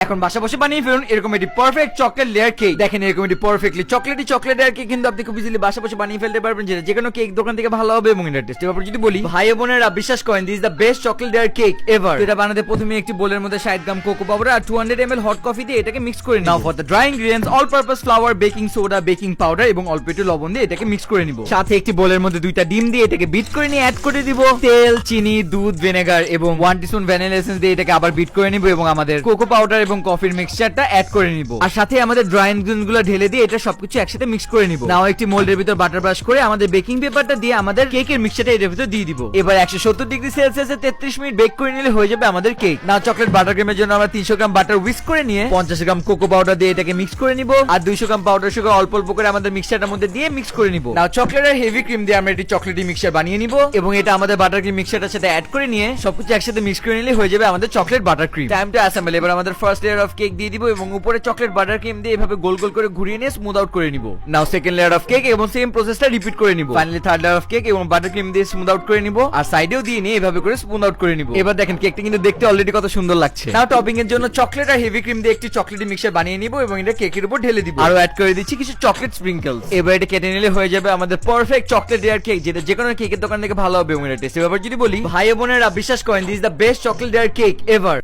এখন বাসা বসে বানিয়ে ফেলুন এরকম একটি পারফেক্ট চকলেট লেয়ার কেক দেখেন এরকম একটি perfectly chocolatey chocolate layer cake কিন্তু আপনি খুব ইজিলি বাসা বসে বানিয়ে ফেলতে পারবেন যেটা যে কোনো কেক দোকান থেকে ভালো হবে এবং এটা টেস্ট ব্যাপারে যদি বলি ভাই বোনেরা বিশ্বাস করেন this the best chocolate layer cake ever এটা বানাতে প্রথমে একটি বোলের মধ্যে 60 গ্রাম কোকো পাউডার আর 200 ml হট কফি দিয়ে এটাকে মিক্স করে now for the dry ingredients all purpose flour baking soda baking powder এবং অল্প একটু লবণ দিয়ে এটাকে মিক্স করে নিব। সাথে একটি বোলের মধ্যে দুইটা ডিম দিয়ে এটাকে বিট করে নিয়ে অ্যাড করে দিব। তেল চিনি দুধ ভিনেগার এবং ওয়ান টিস্পুন ভ্যানিলা এসেন্স দিয়ে এটাকে আবার বিট করে নিব এবং আমাদের কোকো পাউডার এবং কফির মিক্সচারটা অ্যাড করে নিব। আর সাথে আমাদের ড্রাই ইনগ্রেডিয়েন্টসগুলো ঢেলে দিয়ে এটা সবকিছু একসাথে মিক্স করে নিব। নাও একটি মোল্ডের ভিতর বাটার ব্রাশ করে আমাদের বেকিং পেপারটা দিয়ে আমাদের কেকের মিক্সচারটা এর ভিতর দিয়ে দিব। এবার একশো সত্তর ডিগ্রি সেলসিয়াসে তেত্রিশ মিনিট বেক করে নিলে হয়ে যাবে আমাদের কেক নাও চকলেট বাটার ক্রিমের জন্য আমরা তিনশো গ্রাম বাটার উইস্ক করে নিয়ে পঞ্চাশ গ্রাম কোকো পাউডার দিয়ে এটাকে মিক্স করে নিব। আর দুইশো গ্রাম পাউডার সুগার অল্প অল্প করে আমাদের মিক্সচারটার মধ্যে দিয়ে মিক্স করে নিব। নাও চকলেট আর হেভি ক্রিম দিয়ে আমরা একটি চকলেটি মিক্সচার বানিয়ে নিব এবং এটা আমাদের বাটার ক্রিম মিক্সচারটার সাথে অ্যাড করে নিয়ে সবকিছু একসাথে মিক্স করে নিলে হয়ে যাবে আমাদের chocolate butter cream time to assemble এবার আমাদের ফার্স্ট লেয়ার অফ কেক দিয়ে দিব এবং উপরে চকলেট বাটার ক্রিম দিয়ে এভাবে গোল গোল করে ঘুরিয়ে নিয়ে স্মুথ আউট করে নিব। Now second layer of cake এবং সেম প্রসেসটা রিপিট করে নিব। Finally third layer of cake এবং বাটার ক্রিম দিয়ে স্মুথ আউট করে নিব আর সাইডেও দিয়ে নিয়ে এভাবে করে স্মুথ আউট করে নিব। এবার দেখেন কেকটা কিন্তু দেখতে অলরেডি কত সুন্দর লাগছে। নাও টপিং এর জন্য চকলেট আর হেভি ক্রিম দিয়ে একটি চকলেটি মিক্সচার বানিয়ে নিব এবং এটা কেকের উপর ঢেলে দিব। আরও অ্যাড করে দিচ্ছি কিছু চকলেট স্প্রিঙ্কলস এবার এটা কেটে নিলে হয়ে যাবে আমাদের পারফেক্ট চকলেট লেয়ার কেক যেটা যে কোনো কেকের দোকান থেকে ভালো হবে এবং এটা টেস্টের ব্যাপার যদি বলি, ভাই বোনেরা বিশ্বাস করেন this the best chocolate layer cake ever